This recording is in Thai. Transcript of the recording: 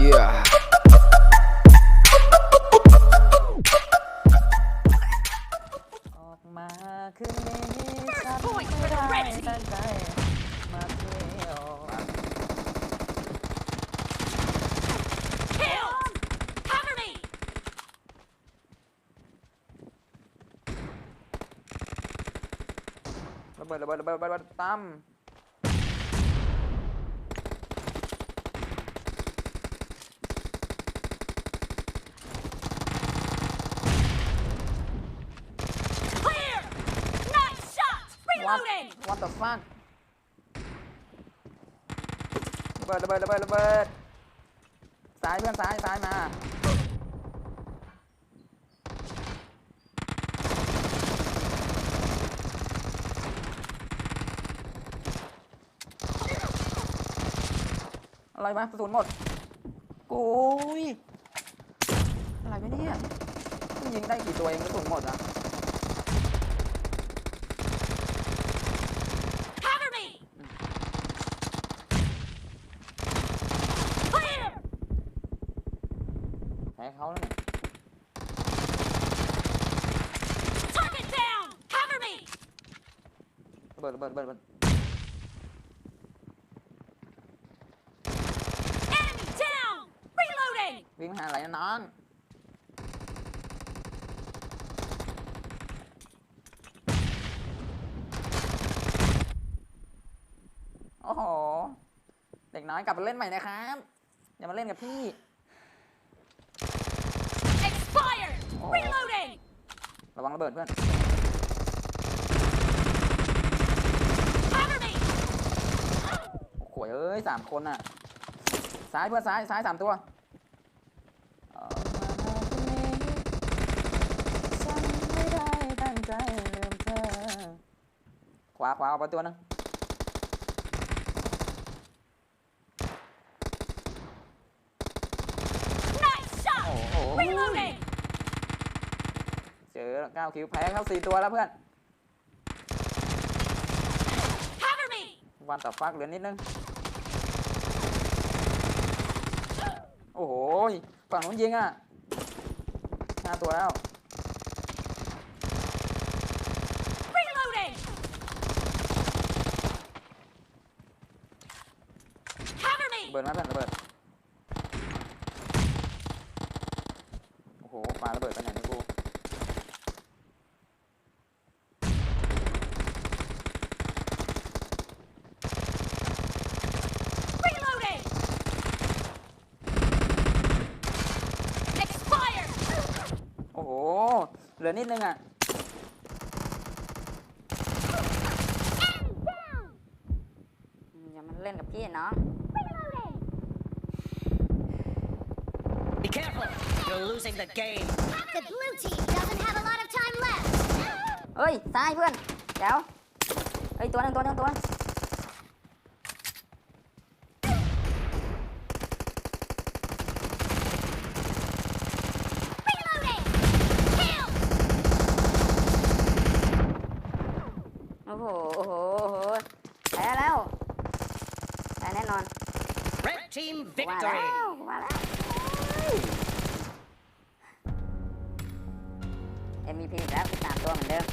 Yeah. ออกมาคืนนี้ฉันไม่ได้ตั้งใจมาเที่ยว Kill! Cover me! ระเบิดระเบิดระเบิดระเบิดตั้ม shot! วัด Reloading! วัดต่อฟักระเบิดระเบิดระเบิดระเบิดซ้ายเพื่อนซ้ายซ้ายมาอะไรวะกระสุนหมดโอ้ยอะไรวะเนี่ยยิงได้กี่ตัวเองกระสุนหมดอะ Cover me! Clear! แพ้เขาแล้วเนี่ย Target down! Cover me! ระเบิดระเบิดระเบิดระเบิด Enemy down! Reloading! วิ่งมาหาอะไรนะน้อง โอ้โห เด็กน้อยกลับมาเล่นใหม่นะครับ อย่ามาเล่นกับพี่ Expired! Oh. Reloading! ระวังระเบิดเพื่อน Cover me! โอ้โหเอ้ยสามคนอะ ซ้ายเพื่อนซ้ายซ้ายสามตัวเอามาที่นี้ฉันไม่ได้ตั้งใจลืมเธอขวาขวาเอาไปตัวหนึง อเก้าคิวแพ้เข้าสี่ตัวแล้วเพื่อน Cover me! วันต่อฟักเหลือนิดนึง โอ้โหยฝั่งนู้นยิงอะห้าตัวแล้ว Reloading! Cover me! ระเบิดมาเพื่อนระเบิด โอ้โหปาระเบิดไปไหนเนี่ยกู Reloading! Expired! โอ้โห เหลือนิดนึงอะ อย่ามาเล่นกับพี่น้อง Be careful! You're losing the game. The blue team doesn't have a lot of time left. เฮ้ยซ้ายเพื่อนเดี๋ยวเฮ้ยตัวหนึงตัวหนึงตัวหนึง โอ้โหแพ้แล้วแพ้แน่นอน Red Team ว่าแล้ Victory! วว่าวเอ็มวีพีแล้วสิสามตัวเหมือนเดิม